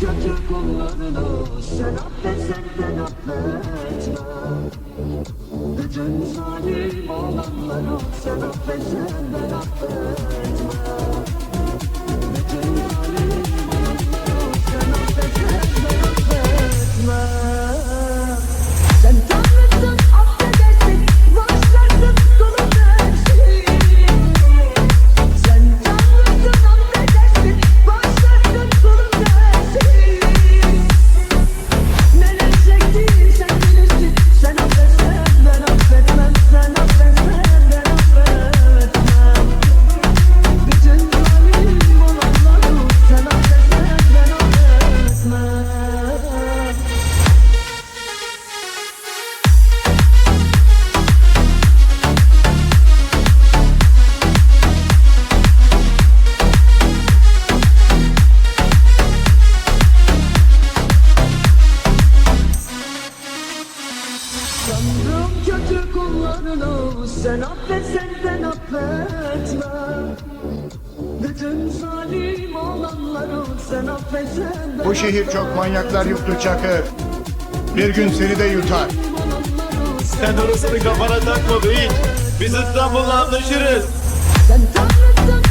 Kötü kullarını sen affetsen ben affetmem Bütün zalim olanları sen affetsen ben affetmem kullarını sen affetsen ben affetmem Bütün zalim olanları sen affetsen ben Bu şehir çok manyaklar yuttu Çakır. Bir gün seni de yutar. Sen orasını kafana takma be hiç. Biz İstanbul'la anlaşırız. Sen tanrısın